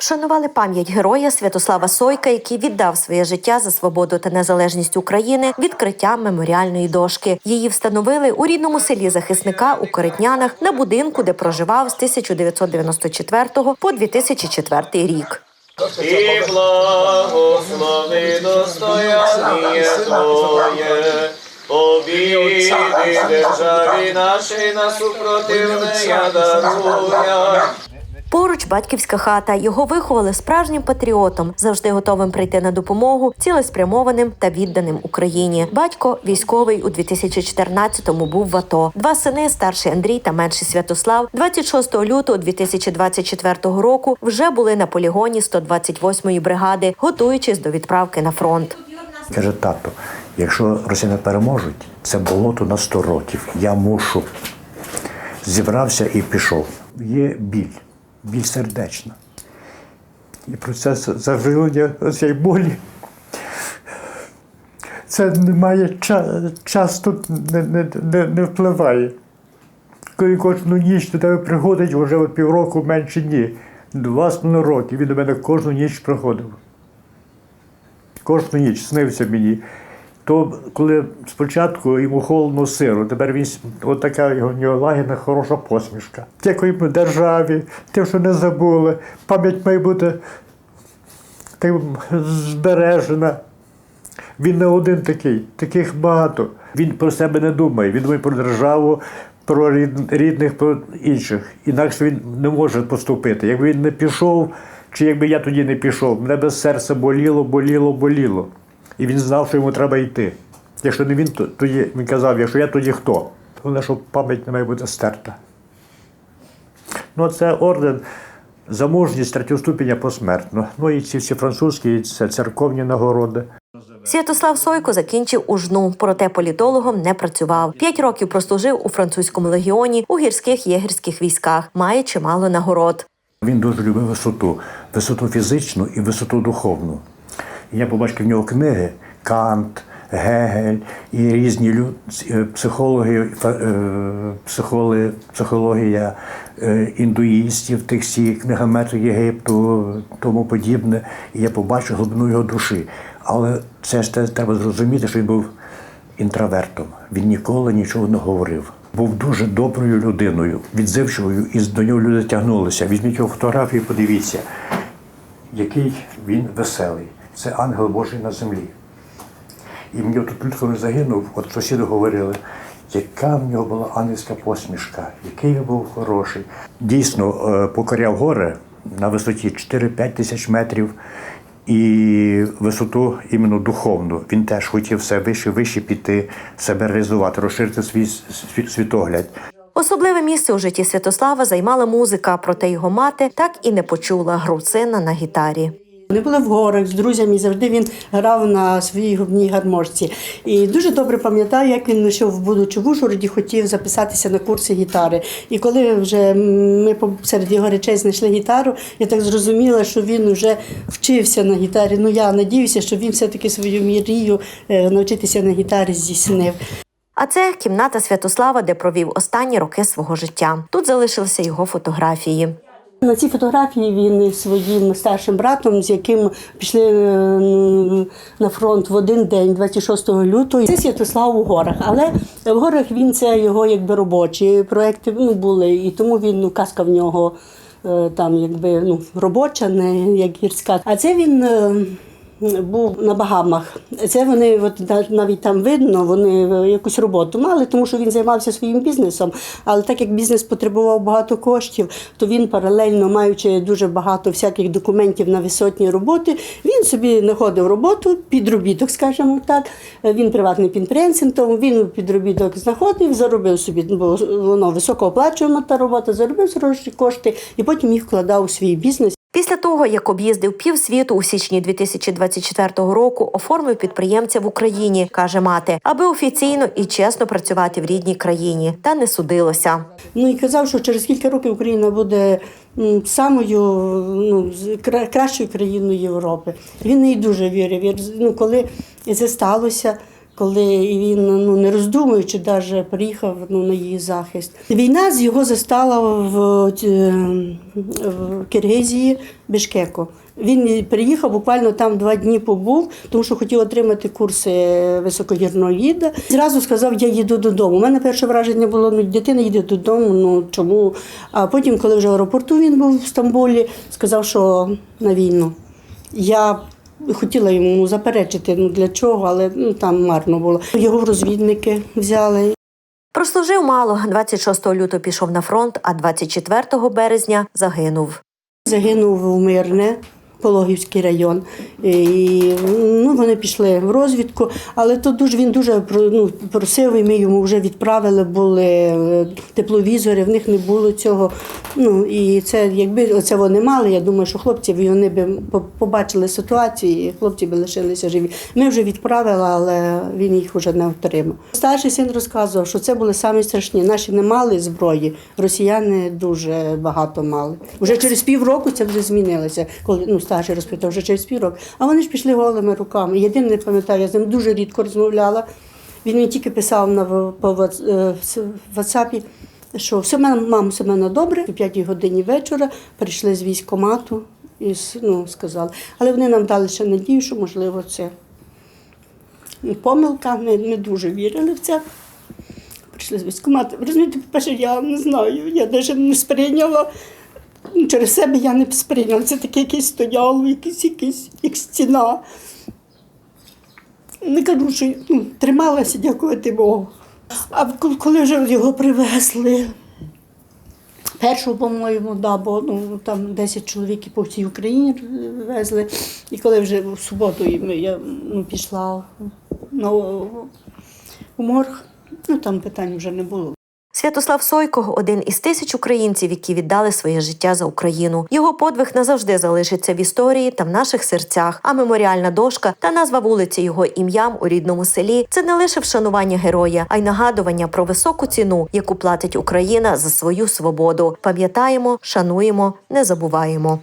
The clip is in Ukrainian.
Вшанували пам'ять героя Святослава Сойка, який віддав своє життя за свободу та незалежність України відкриттям меморіальної дошки. Її встановили у рідному селі захисника у Коритнянах на будинку, де проживав з 1994 по 2004 рік. І благослови достояння Твоє, обіди державі нашій на супротивне даруя. Поруч батьківська хата. Його виховали справжнім патріотом, завжди готовим прийти на допомогу, цілеспрямованим та відданим Україні. Батько військовий у 2014-му був в АТО. Два сини, старший Андрій та менший Святослав, 26 лютого 2024 року вже були на полігоні 128-ї бригади, готуючись до відправки на фронт. Каже, тато, якщо росіяни переможуть, це болото на 100 років. Я мушу. Зібрався і пішов. Є біль, біль сердечна. І процес заживлення цієї болі. Це не має час тут не, не, не впливає. Коли кожну ніч до тебе приходить, вже от півроку менше ні. Два з половиною роки він до мене кожну ніч приходив кожну ніч снився мені. То коли спочатку йому холодно сиру, тепер він от його нього лагідна, хороша посмішка. Дякуємо державі, тим, що не забули. Пам'ять має бути тим збережена. Він не один такий, таких багато. Він про себе не думає, він думає про державу, про рід- рідних, про інших. Інакше він не може поступити. Якби він не пішов, чи якби я тоді не пішов, мене без серця боліло, боліло, боліло. І він знав, що йому треба йти. Якщо не він, то тоді він казав, якщо я тоді хто? Головне, щоб пам'ять не має бути стерта. Ну, це орден за мужність третього ступеня посмертно. Ну і ці всі французькі, і це церковні нагороди. Святослав Сойко закінчив ужну, проте політологом не працював. П'ять років прослужив у французькому легіоні у гірських єгерських військах, має чимало нагород. Він дуже любив висоту, висоту фізичну і висоту духовну. Я побачив в нього книги Кант, Гегель і різні лю- е, психологи, е, психологи, психологія е, індуїстів, тих всі книгометри Єгипту, тому подібне. І я побачив глибину його душі. Але це ж те- треба зрозуміти, що він був інтровертом. Він ніколи нічого не говорив. Був дуже доброю людиною, відзивчивою, і до нього люди тягнулися. Візьміть його фотографію, подивіться, який він веселий. Це ангел Божий на землі. І мені тут люди, коли загинув, от сусіди говорили, яка в нього була ангельська посмішка, який він був хороший. Дійсно, е, покоряв гори на висоті 4-5 тисяч метрів і висоту іменно духовну. Він теж хотів все вище, вище піти, себе реалізувати, розширити свій світогляд. Особливе місце у житті Святослава займала музика, проте його мати так і не почула гру сина на гітарі. Вони були в горах з друзями, і завжди він грав на своїй губній гармошці. І дуже добре пам'ятаю, як він йшов, будучи в Ужгороді, хотів записатися на курси гітари. І коли вже ми серед його речей знайшли гітару, я так зрозуміла, що він вже вчився на гітарі. Ну я надіюся, що він все-таки свою мрію е, навчитися на гітарі здійснив. А це кімната Святослава, де провів останні роки свого життя. Тут залишилися його фотографії. На цій фотографії він своїм старшим братом, з яким пішли е, на фронт в один день, 26 лютого. Це Святослав у горах. Але в горах він це його якби робочі проекти ну, були, і тому він ну, казка в нього е, там якби ну, робоча, не як гірська. А це він. Був на Багамах. Це вони, от навіть там видно, вони е, якусь роботу мали, тому що він займався своїм бізнесом. Але так як бізнес потребував багато коштів, то він паралельно, маючи дуже багато всяких документів на висотні роботи, він собі знаходив роботу, підробіток, скажімо так. Е, Він приватний підприємцем, він підробіток знаходив, заробив собі, бо воно високооплачуємо та робота, заробив гроші кошти і потім їх вкладав у свій бізнес. Після того, як об'їздив півсвіту у січні 2024 року, оформив підприємця в Україні, каже мати, аби офіційно і чесно працювати в рідній країні, та не судилося. Ну і казав, що через кілька років Україна буде самою ну, кращою країною Європи. Він їй дуже вірив. Ну, коли це сталося, коли він ну не роздумуючи, навіть приїхав ну, на її захист. Війна з його застала в, в Киргизії Бішкеку. Він приїхав буквально там два дні побув, тому що хотів отримати курси високогірного гіда. Зразу сказав, я їду додому. У мене перше враження було, ну дитина їде додому, ну чому? А потім, коли вже в аеропорту він був в Стамбулі, сказав, що на війну. Я хотіла йому заперечити, ну для чого, але ну, там марно було. Його в розвідники взяли. Прослужив мало. 26 лютого пішов на фронт, а 24 березня загинув. Загинув в Мирне, Пологівський район. І ну, вони пішли в розвідку, але тут дуже він дуже ну, просив, і ми йому вже відправили, були е, тепловізори, в них не було цього. Ну і це, якби оце вони мали, я думаю, що хлопці вони б побачили ситуацію, і хлопці б лишилися живі. Ми вже відправили, але він їх вже не отримав. Старший син розказував, що це були самі страшні. Наші не мали зброї, росіяни дуже багато мали. Вже через півроку це вже змінилося, коли ну, старший розповідав, вже через півроку. А вони ж пішли голими руками. Єдине не пам'ятаю, я з ним дуже рідко розмовляла. Він мені тільки писав на по е, WhatsApp, що все мене, мам, все мене добре. О 5 годині вечора прийшли з військкомату і ну, сказали. Але вони нам дали ще надію, що можливо це помилка, не, не дуже вірили в це. Прийшли з військкомату. Розумієте, по-перше, я не знаю, я навіть не сприйняла. Ну, Через себе я не сприйняла. Це таке якесь стояло, якесь, якесь, як стіна. Не кажу, що ну, трималася, дякувати Богу. А коли- вже його привезли, першу, по-моєму, да, бо ну, там 10 чоловік по всій Україні везли. І коли вже в суботу я ну, пішла на у морг, ну там питань вже не було. Святослав Сойко один із тисяч українців, які віддали своє життя за Україну. Його подвиг назавжди залишиться в історії та в наших серцях. А меморіальна дошка та назва вулиці його ім'ям у рідному селі це не лише вшанування героя, а й нагадування про високу ціну, яку платить Україна за свою свободу. Пам'ятаємо, шануємо, не забуваємо.